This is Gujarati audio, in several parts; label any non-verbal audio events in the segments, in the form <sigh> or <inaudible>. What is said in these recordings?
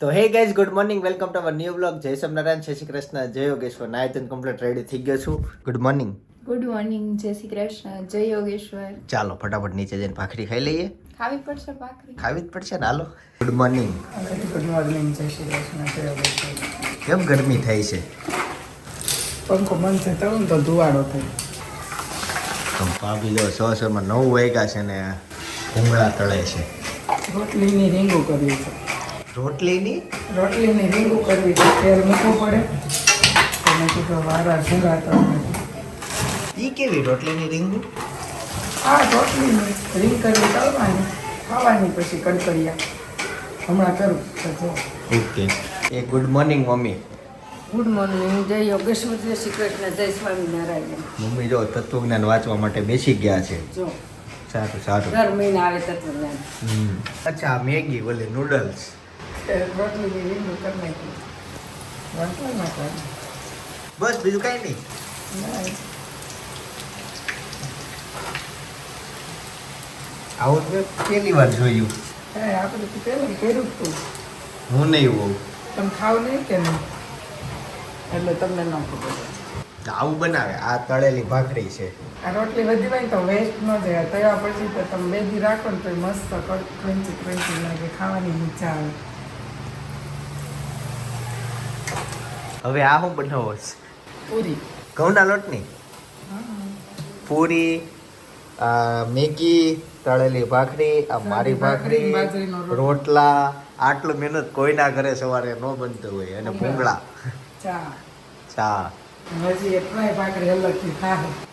તો hey guys good morning welcome to our new blog જય સ્વામિનારાયણ જય શ્રી કૃષ્ણ જય યોગેશ્વર નાયતન કમ્પ્લીટ રેડી થઈ ગયો છું. ગુડ મોર્નિંગ ગુડ મોર્નિંગ જય શ્રી કૃષ્ણ જય યોગેશ્વર ચાલો ફટાફટ નીચે જઈને ભાખરી ખાઈ લઈએ. ખાવી પડશે ભાખરી? ખાવી જ પડશે ને? હાલો. ગુડ મોર્નિંગ ગુડ મોર્નિંગ જય શ્રી કૃષ્ણ જય યોગેશ્વર. કેમ ગરમી થાય છે? પંખો બંધ થતો હોય ને તો ધુવાડો થાય. તો ભાભી જો સો સોમાં નવ વાગ્યા છે ને ભૂંગળા તળે છે. રોટલીની રીંગું કરવી છે. રોટલીની? રોટલીની રીંગું કરવી છે તેલ મૂકવું પડે. તમે કીધું વારા ભૂંગા તો એ કેવી રોટલીની રીંગું? આ રોટલીની રીંગ કરવી તળવાની ખાવાની પછી કડકડિયા હમણાં કરું તો જો. ઓકે. એ good morning mummy. Good morning જય યોગેશ્વર જય શ્રી કૃષ્ણ જય સ્વામિનારાયણ. મમ્મી જો તત્વજ્ઞાન વાંચવા માટે બેસી ગયા છે. જો. સારું સારું. દર મહિને આવે તત્વજ્ઞાન. હમ. અચ્છા મેગી ઓલી નૂડલ્સ રોટલીની રીંગું કરી નાખી વણતા નાખવાની બસ બીજું કાંઈ નહીં. આવું તો મેં પહેલી વાર જોયું. આપણે તો પહેલાં કર્યું હતું. તું હું નહીં હોઉં. તમે ખાવ નહીં કે નહીં? એટલે તમને ન ખબર આવું બનાવે. આ તળેલી ભાખરી છે. આ રોટલી વધી હોય તો વેસ્ટ ન જાય. તળ્યા પછી તો તમે બેદી રાખો ને તો મસ્ત ક્રંચી ક્રંચી લાગે. ખાવાની મજા આવે. હવે આ હું બનાવો છે. પૂરી. ઘઉંના લોટની? પૂરી મેગી તળેલી ભાખરી આ મારી ભાખરી રોટલા આટલું મહેનત કોઈના ઘરે સવારે ન બનતું હોય અને ભૂંગળા. ચા. ચા.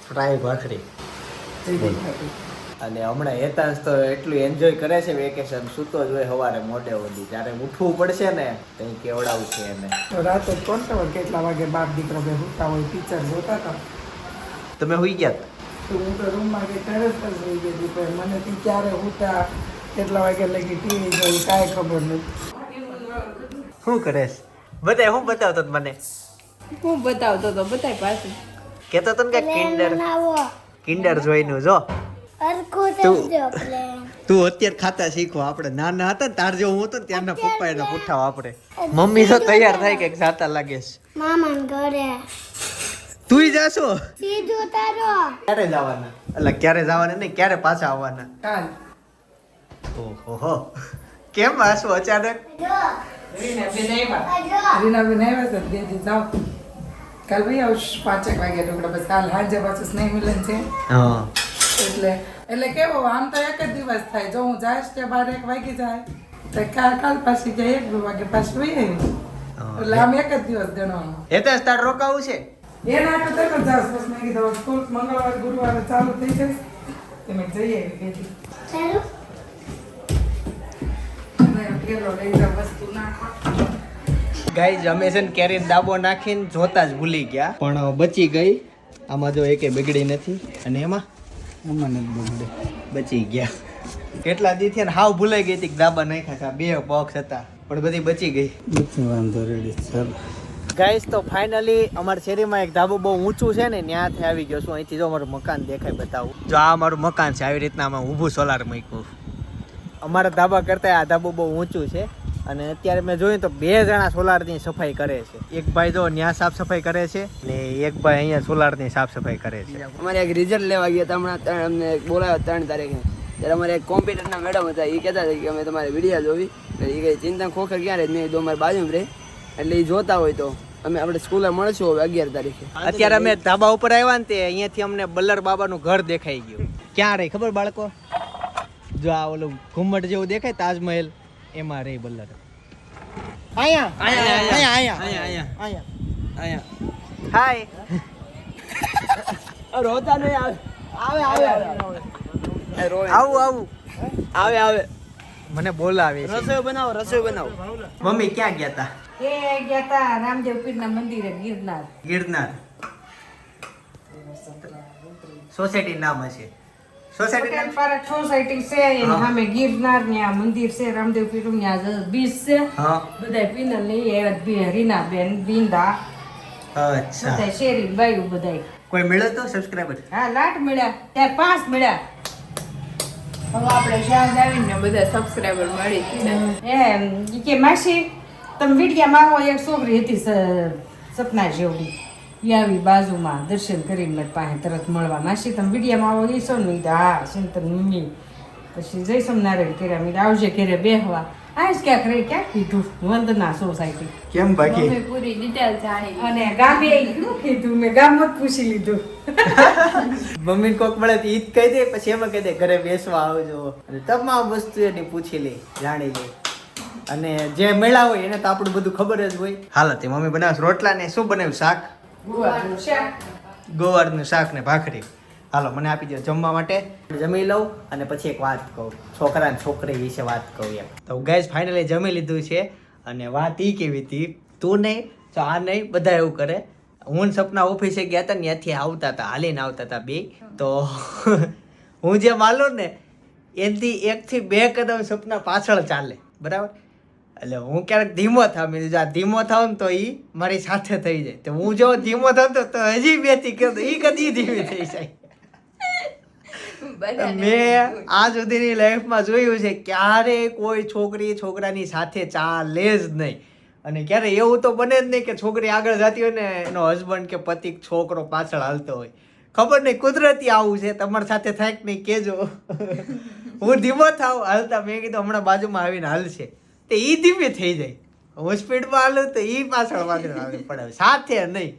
ફ્રાય ભાખરી અને હમણાં હેતાંશ તો એટલું એન્જોય કરે છે વેકેશન સૂતો જ હોય સવારે મોડે સુધી. જ્યારે ઉઠવું પડશે ને કંઈ કેવડાવું છે એને. તો રાતે કોણ ખબર કેટલા વાગે બાપ દીકરો બે સૂતા હોય ટીચર જોતા હતા? તમે હોઈ ગયા? તો હું તો રૂમમાં કે ટેરેસ પર રહી ગઈ હતી પણ મને તી ક્યારે ઉઠા કેટલા વાગે લગી ટીવી જોઈ કાંઈ ખબર નથી શું કરેશ? બધાય બતાય હું બતાવતો તો મને? હું બતાવતો તો બતાય પાછું કેતો તો ને કે કિન્ડર કિન્ડર જોઈનું જો. તું તું અત્યારે ખાતા શીખો. આપણે નાના હતા ને તાર જો હું હતો ને ત્યારના પપ્પા એના પુઠ્ઠા વાપરે મમ્મી તો તૈયાર થાય કે જાતા લાગે છે. મામા ઘરે. તુંય જાશો? સીધો તારો. ક્યારે જવાના? એટલે ક્યારે જવાના નહીં ક્યારે પાછા આવવાના? કાલ. ઓહો. કેમ આશો અચાનક? રીનાબેન આવ્યા. રીનાબેન આવ્યા છે બે દી જાવ કાલ ભાઈ આવશ પાંચેક વાગે ઢોકળા બસ કાલ હાજે પાછું સ્નેહ મિલન છે. હા. એટલે એટલે કેવો આમ તો એક જ દિવસ થાય. જો હું જાય તે બાર એક વાગી જાય તો કાલ કાલ પાછી જાય એક બે વાગે પાછી વહી આવી એટલે આમ એક જ દિવસ ગણવાનો. તો તાર રોકાવું છે? એના તો તરત જ જાઉં. બસ મેં કીધું સ્કૂલ મંગળવાર ગુરુવારે ચાલુ થઈ જશે. તે મેં જઈ આવી બેટી નાખો. ગાઈઝ અમે છે ને કેરી દાબો નાખીને જોતા જ ભૂલી ગયા. પણ બચી ગઈ. આમાં જો એકે બગડી નથી. અને એમાં? બચી ગયા. કેટલા દી થયા હાવ ભૂલાઈ ગઈ હતી દાબા નાખ્યા હતા બે બોક્સ હતા પણ બધી બચી ગઈ. વાંધો રેડી ચાલ. ગાઈસ તો ફાઇનલી અમારા શેરીમાં એક ધાબો બહુ ઊંચું છે ને ત્યાંથી આવી ગયો છું. અહીંથી જો અમારું મકાન દેખાય બતાવું. જો આ અમારું મકાન છે આવી રીતના અમે ઊભું સોલાર મૂક્યું. અમારા ધાબા કરતાં આ ધાબો બહુ ઊંચું છે. અને અત્યારે મેં જોયું તો બે જણા સોલારની સફાઈ કરે છે. એક ભાઈ જો ત્યાં સાફ સફાઈ કરે છે ને એક ભાઈ અહીંયા સોલારની સાફ સફાઈ કરે છે. અમારે એક રિઝલ્ટ લેવા ગયા હતા. હમણાં અમને બોલાવ્યા ત્રણ તારીખે. ત્યારે અમારે એક કોમ્પ્યુટરના મેડમ હતા. એ કહેતા હતા કે અમે તમારી વિડીયા જોવી. એ કઈ ચિંતા ખોખર ક્યાં રહે નહીં તો અમારે બાજુમાં રહે. એટલે એ જોતા હોય તો અમે આપણે સ્કૂલે મળશું હવે અગિયાર તારીખે. અત્યારે અમે ધાબા ઉપર આવ્યા ને તે અહીંયાથી અમને બલ્લર બાબાનું ઘર દેખાઈ ગયું. ક્યાં રહી? ખબર બાળકો? જો આ ઓલું ઘુમ્મટ જેવું દેખાય તાજમહેલ. એમાં રહી બલ્લર. અહીંયા. અહીંયા અહીંયા અહીંયા અહીંયા. હાય <laughs> રોતા નહીં આવે. આવે આવે આવું. આવું આવે. આવે મને બોલાવે રસોઈ બનાવો રસોઈ બનાવો. મમ્મી ક્યાં ગયા તા? એ ગયા તા રામદેવ પીરના મંદિરે ગિરનાર. ગિરનાર. સોસાયટી નામ હશે. સોસાયટી નામ સોસાયટી છે એની સામે ગિરનાર ત્યાં મંદિર છે રામદેવ પીરનું ત્યાં બીચ છે. બધા પીનલ લઈ આવ્યા બી- રીનાબેન બિંદા. અચ્છા. બધા શેરી બાયું બધા કોઈ મળ્યો તો સબસ્ક્રાઇબર હા લાટ મળ્યા. ત્યાં પાંચ મળ્યા. હવે આપણે શ્યામ આવીને બધા સબસ્ક્રાઈબર મળી છે કે માસી તમે વિડીયામાં આવો એક છોકરી હતી સપના જેવડી. આવી બાજુમાં દર્શન કરીને પાસે તરત મળવા. માસી તમે વિડીયામાં આવો એ ને હા સંતર મમ્મી. પછી જય સોમનારાયણ કર્યા મેં આવજે ઘેરે બેહવા. આજ ક્યાંક રે ક્યાંક કીધું? વંદના સોસાયટી. કેમ બાકી? પૂરી ડિટેલ જાય અને ગામે શું કીધું? મેં ગામમાં જ પૂછી લીધું. <laughs> મમ્મી કોક મળે તો ઈદ કહી દે પછી એમાં કહી દે ઘરે બેસવા આવજો. અને તમામ વસ્તુ એની પૂછી લે જાણી લે. અને જે મેળા હોય એને તો આપણું બધું ખબર જ હોય. હાલ તે મમ્મી બનાવશ રોટલા ને શું બનાવ્યું? શાક? ગુવારનું શાક. ગોવાળનું શાક ને ભાખરી. હાલો, મને આપી દો જમવા માટે. જમી લઉં અને પછી એક વાત કહું. છોકરા અને છોકરી વિશે વાત કહું એમ. તો ગેસ ફાઇનલી જમી લીધું છે. અને વાત એ કેવી હતી, તું નહીં, તો આ નહીં, બધા એવું કરે. હું સપના ઓફિસે ગયા હતા ને ત્યાંથી આવતા હતા હાલીને આવતા હતા બે. તો હું જે માલું ને, એનથી એકથી બે કદમ સપના પાછળ ચાલે. બરાબર? એટલે હું ક્યારેક ધીમો થાવ મેં આ ધીમો થાવ ને તો એ મારી સાથે થઈ જાય. તો હું જો ધીમો થાવ તો- હજી બેથી કે એ કદી ધીમી થઈ જાય. મેં આ સુધીની લાઈફમાં જોયું છે ક્યારે કોઈ છોકરી છોકરાની સાથે ચાલે જ નહીં. અને ક્યારે એવું તો બને જ નહીં કે છોકરી આગળ જતી હોય ને એનો હસબન્ડ કે પતિ છોકરો પાછળ હાલતો હોય. ખબર નહીં કુદરતી આવું છે તમારી સાથે થાય કે નહીં કેજો. હું ધીમો થાવ હાલતા મેં કીધું હમણાં બાજુમાં આવીને હાલશે. તે એ ધીમી થઈ જાય. હું સ્પીડમાં હાલું તો એ પાછળ પાછળ આવે પણ સાથે નહીં.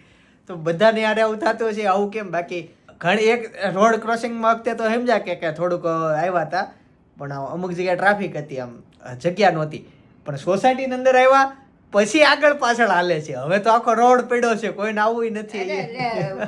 તો બધાને યારે આવું થતું છે આવું કેમ? બાકી ઘણી એક રોડ ક્રોસિંગમાં વખતે તો સમજ્યા કે કે થોડુંક આવ્યા હતા. પણ અમુક જગ્યાએ ટ્રાફિક હતી આમ જગ્યા નહોતી. પણ સોસાયટીની અંદર આવ્યા પછી આગળ પાછળ હાલે છે. હવે તો આખો રોડ પડ્યો છે કોઈને આવું નથી.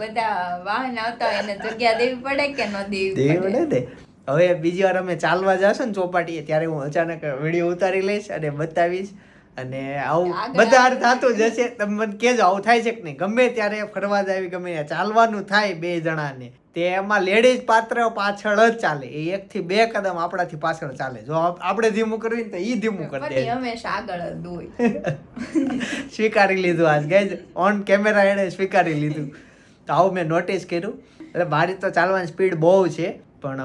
બધા વાહન આવતા હોય એને જગ્યા દેવી પડે કે ન દેવી પડે? પડે હવે બીજી વાર અમે ચાલવા જશું ને ચોપાટીએ ત્યારે હું અચાનક વીડિયો ઉતારી લઈશ અને બતાવીશ. અને આવું બધા થતું જશે તમે મને કહેજો આવું થાય છે કે નહીં? ગમે ત્યારે ફરવા જાય ગમે ચાલવાનું થાય બે જણાને. તે એમાં લેડીઝ પાત્ર પાછળ જ ચાલે. એ એક થી બે કદમ આપણાથી પાછળ ચાલે. જો આપણે ધીમું કરવી ને તો એ ધીમું કરી દે. હંમેશા આગળ જ <laughs> સ્વીકારી લીધું આજ ગઈ ઓન કેમેરા એણે સ્વીકારી લીધું. તો આવું મેં નોટિસ કર્યું. એટલે મારી તો ચાલવાની સ્પીડ બહુ છે. પણ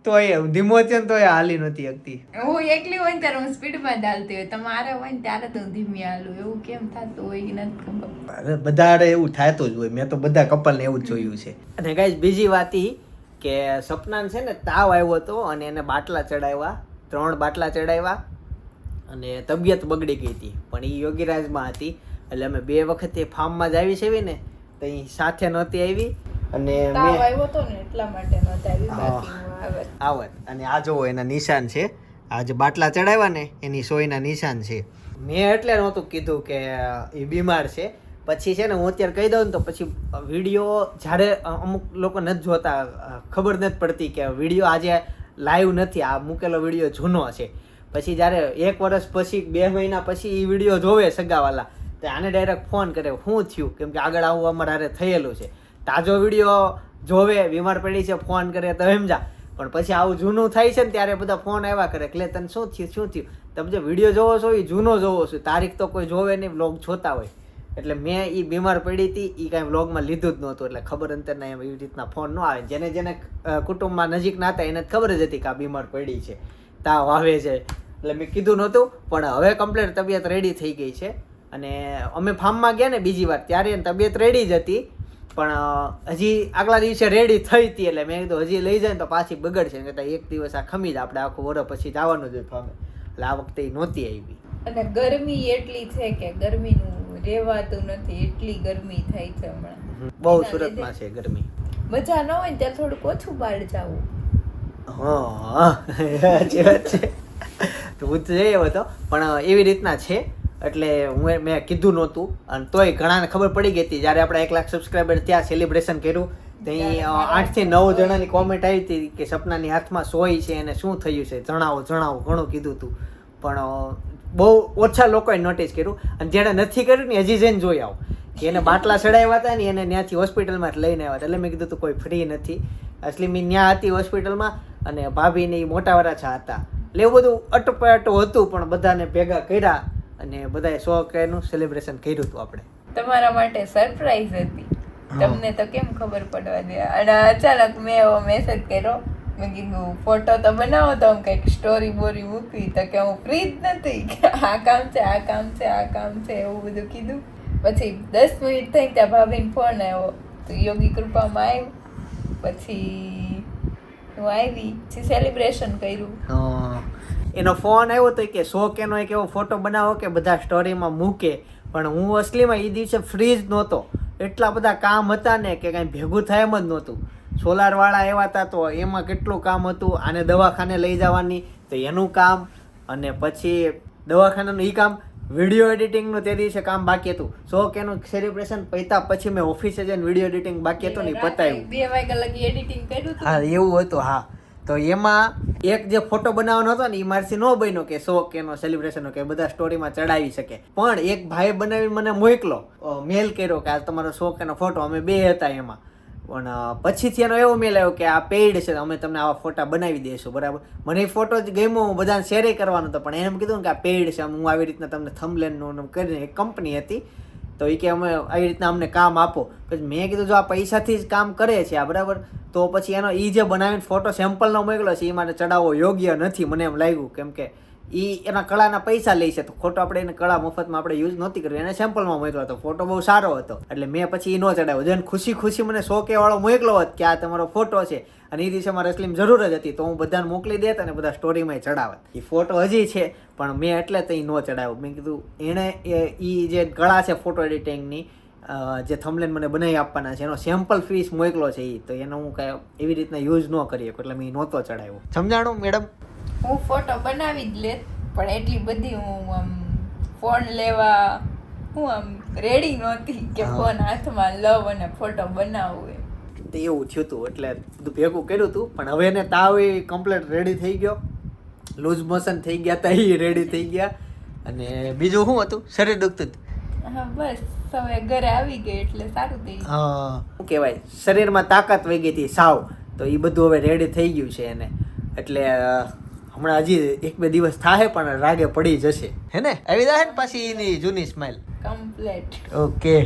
અ, તોય ધીમો તો ને તોય હાલી નહોતી શકતી. હું એકલી હોય ત્યારે હું સ્પીડમાં ચાલતી હોય. તમારે હોય ને ત્યારે તો હું ધીમી હાલું. એવું કેમ થતું હોય કે નથી ખબર. બધાને બધા એવું થતું જ હોય. મેં તો બધા કપલને એવું જ જોયું છે. અને ગાઈઝ બીજી વાત ઈ કે સપનાન છે ને તાવ આવ્યો હતો અને એને બાટલા ચડાવ્યા. ત્રણ બાટલા ચડાવ્યા અને તબિયત બગડી ગઈ હતી. પણ એ યોગીરાજમાં હતી. એટલે અમે બે વખતે ફાર્મમાં જ આવી છે ને તો એ સાથે નહોતી આવી. અને મેં આવ્યો હતો ને એટલા માટે હા. હું આવત. આવત. અને આ જોવો એના નિશાન છે. આ જે બાટલા ચડાવ્યા ને એની સોયના નિશાન છે. મેં એટલે નહોતું કીધું કે એ બીમાર છે. પછી છે ને હું અત્યારે કહી દઉં ને તો પછી વીડિયો જ્યારે અમુક લોકો નથી જોતા ખબર નથી પડતી કે વીડિયો આજે લાઈવ નથી આ મૂકેલો વીડિયો જૂનો છે. પછી જ્યારે એક વર્ષ પછી બે મહિના પછી એ વીડિયો જોવે સગાવાલા તો આને ડાયરેક્ટ ફોન કરે શું થયું? કેમ કે આગળ આવું અમારે થયેલું છે. તાજો વીડિયો જોવે, બીમાર પડી છે, ફોન કરે તો એમ જા. પણ પછી આવું જૂનું થાય છે ને ત્યારે બધા ફોન આવ્યા કરે એટલે તને શું થયું શું થયું? તમે જે વીડિયો જોવો છો એ જૂનો જોવો છો. તારીખ તો કોઈ જોવે નહીં બ્લોગ જોતા હોય. એટલે મેં એ બીમાર પડી હતી એ કાંઈ બ્લોગમાં લીધું જ નહોતું. એટલે ખબર અંતરના એમ એવી રીતના ફોન ન આવે. જેને જેને કુટુંબમાં નજીક ના હતા, એને જ ખબર જ હતી કે આ બીમાર પડી છે. તાવ આવે છે. એટલે મેં કીધું નહોતું, પણ હવે કમ્પ્લેટ તબિયત રેડી થઈ ગઈ છે. અને અમે ફાર્મમાં ગયા ને બીજી વાર, ત્યારે તબિયત રેડી જ હતી. પણ હજી આગલા દિવસે રેડી થઈ હતી એટલે મેં કીધું હજી લઈ જાય ને તો પાછી બગડશે. ને એક દિવસ આ ખમી જ આપણે આખું વરસ પછી જવાનું જ ફાર્મે એટલે આ વખતે નહોતી આવી. અને ગરમી એટલી છે કે ગરમીનું રહેવાતું નથી એટલી ગરમી થાય છે હમણાં. બહુ સુરતમાં છે ગરમી. મજા ન હોય ત્યાં થોડુંક ઓછું બહાર જવું. હા છે. તો હું તો જઈ આવ્યો હતો પણ એવી રીતના છે એટલે હું મેં કીધું નહોતું. અને તોય ઘણાને ખબર પડી ગઈ હતી. જ્યારે આપણે એક લાખ સબસ્ક્રાઈબર ત્યાં સેલિબ્રેશન કર્યું ત્યાં આઠથી નવ જણાની કોમેન્ટ આવી હતી કે સપનાની હાથમાં સોય છે અને શું થયું છે? જણાવો જણાવો ઘણું કીધું હતું પણ બહુ ઓછા લોકોએ નોટિસ કર્યું. અને જેણે નથી કર્યું ને હજી જઈને જોઈ આવો. કે એને બાટલા ચડાવ્યા હતા ને એને ત્યાંથી હોસ્પિટલમાં જ લઈને આવ્યા એટલે મેં કીધું હતું કોઈ ફ્રી નથી. અસલી મેં ત્યાં હતી હોસ્પિટલમાં અને ભાભીને એ મોટા વરાછા હતા. એટલે એવું બધું અટપટું હતું પણ બધાને ભેગા કર્યા. અને બધાએ સો એનું સેલિબ્રેશન કર્યું હતું આપણે. તમારા માટે સરપ્રાઈઝ હતી. તમને તો કેમ ખબર પડવા દે? અને અચાનક મેં એવો મેસેજ કર્યો. મેં કીધું ફોટો તો બનાવો તો હું કંઈક સ્ટોરી બોરી મૂકવી તો કે હું ફ્રી જ નથી. આ કામ છે આ કામ છે આ કામ છે એવું બધું કીધું. પછી દસ મિનિટ થઈ ત્યાં ભાભીને ફોન આવ્યો. તો યોગી કૃપામાં આવ્યું. પછી હું આવી પછી સેલિબ્રેશન કર્યું. એનો ફોન આવ્યો તો કે શોખ એનો એક એવો ફોટો બનાવો કે બધા સ્ટોરીમાં મૂકે. પણ હું અસલીમાં એ દિવસે ફ્રી જ નહોતો. એટલા બધા કામ હતા ને કે કાંઈ ભેગું થાય એમ જ નહોતું. સોલારવાળા એવા હતા તો એમાં કેટલું કામ હતું? આને દવાખાને લઈ જવાની. તો એનું કામ અને પછી દવાખાનાનું એ કામ. વીડિયો એડિટિંગનું તે દિવસે કામ બાકી હતું. શોખ એનું સેલિબ્રેશન પૈતા પછી મેં ઓફિસે જઈને વીડિયો એડિટિંગ બાકી હતું ને પતાવ્યું. બે વાગ્યા લગી એડિટિંગ કર્યું હા એવું હતું હા. તો એમાં એક જે ફોટો બનાવવાનો હતો ને એ મારથી ન બન્યો કે શોખ એનો સેલિબ્રેશનનો કે બધા સ્ટોરીમાં ચડાવી શકે. પણ એક ભાઈ બનાવી મને મોકલો. મેલ કર્યો કે આ તમારો શોખ એનો ફોટો અમે બે હતા એમાં. પણ પછીથી એનો એવો મેલ આવ્યો કે આ પેઇડ છે, અમે તમને આવા ફોટા બનાવી દઈશું. બરાબર? મને એ ફોટો જ ગમ્યો, હું બધાને શેર કરવાનો હતો, પણ એમ કીધું કે આ પેઇડ છે હું આવી રીતના તમને થમલેનનું કરીને એક કંપની હતી, તો એ કે અમે આવી રીતના અમને કામ આપો. પછી મેં કીધું, જો આ પૈસાથી જ કામ કરે છે, આ બરાબર? તો પછી એનો એ જે બનાવીને ફોટો સેમ્પલનો મોકલ્યો છે એ માટે ચડાવવો યોગ્ય નથી, મને એમ લાગ્યું. કેમ કે એ એના કળાના પૈસા લે છે, તો ખોટો આપણે એને કળા મફતમાં આપણે યુઝ નહોતી કરી, એને સેમ્પલમાં મોકલો હતો. ફોટો બહુ સારો હતો. એટલે મેં પછી એ ન ચડાવ્યો. જેને ખુશી ખુશી મને શોકેવાળો વાળો મોકલો હોત કે આ તમારો ફોટો છે, અને એ દિવસે મારે અસલીમ જરૂર જ હતી, તો હું બધાને મોકલી દેત અને બધા સ્ટોરીમાં ચડાવત. એ ફોટો હજી છે, પણ મેં એટલે તો એ ન ચડાવ્યો. મેં કીધું, એણે એ જે કળા છે ફોટો એડિટિંગની જે થમલેન મને બનાવી આપવાના છે એનો સેમ્પલ ફીસ મોકલો છે એ તો એનો હું કાંઈ એવી રીતના યુઝ ન કરી શકું એટલે મેં નહોતો ચડાવ્યો. સમજાણું મેડમ? હું ફોટો બનાવી જ લેત પણ એટલી બધી હું આમ ફોન લેવા હું આમ રેડી નહોતી કે ફોન હાથમાં લવ અને ફોટો બનાવું એમ. તો એવું થયું હતું એટલે બધું ભેગું કર્યું હતું પણ હવે એને તાવ એ કમ્પ્લેટ રેડી થઈ ગયો. લૂઝ મોશન થઈ ગયા તા એ રેડી થઈ ગયા. અને બીજું શું હતું? શરીર દુખતું હતું? હા બસ. હવે ઘરે આવી ગઈ એટલે સારું થઈ હા. શું કહેવાય? શરીરમાં તાકાત વહી ગઈ હતી સાવ. તો એ બધું હવે રેડી થઈ ગયું છે એને. એટલે હમણાં હજી એક બે દિવસ થાય પણ રાગે પડી જશે. હે ને? આવી જાય ને પાછી એની જૂની સ્માઇલ કમ્પ્લેટ ઓકે.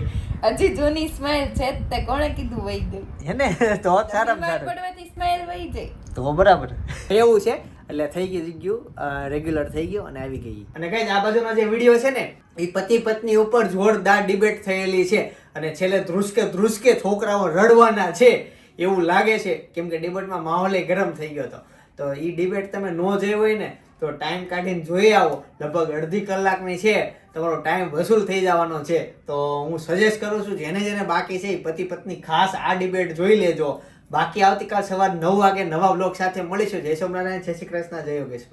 હજી જૂની સ્માઈલ છે તે કોણે કીધું વહી ગઈ હે ને? તો સારા સારા. પડવાથી સ્માઈલ વહી જાય. તો બરાબર. એવું છે? એટલે થઈ ગયું ગયું રેગ્યુલર થઈ ગયું અને આવી ગઈ. અને કઈ આ બાજુનો જે વીડિયો છે ને, એ પતિ પત્ની ઉપર જોરદાર ડિબેટ થયેલી છે. અને છેલ્લે ધ્રુસકે ધ્રુસકે છોકરાઓ રડવાના છે એવું લાગે છે. કેમ કે ડિબેટમાં માહોલ ગરમ થઈ ગયો હતો. તો એ ડિબેટ તમે ન જોઈ હોય ને, તો ટાઈમ કાઢીને જોઈ આવો. લગભગ અડધી કલાકની છે. તમારો ટાઈમ વસૂલ થઈ જવાનો છે. તો હું સજેસ્ટ કરું છું, જેને જેને બાકી છે એ પતિ પત્ની ખાસ આ ડિબેટ જોઈ લેજો. બાકી આવતીકાલ સવાર નવ વાગે નવા બ્લોગ સાથે મળીશું. જય સોમનારાયણ જય શ્રી કૃષ્ણ, જય યોગેશ્વર.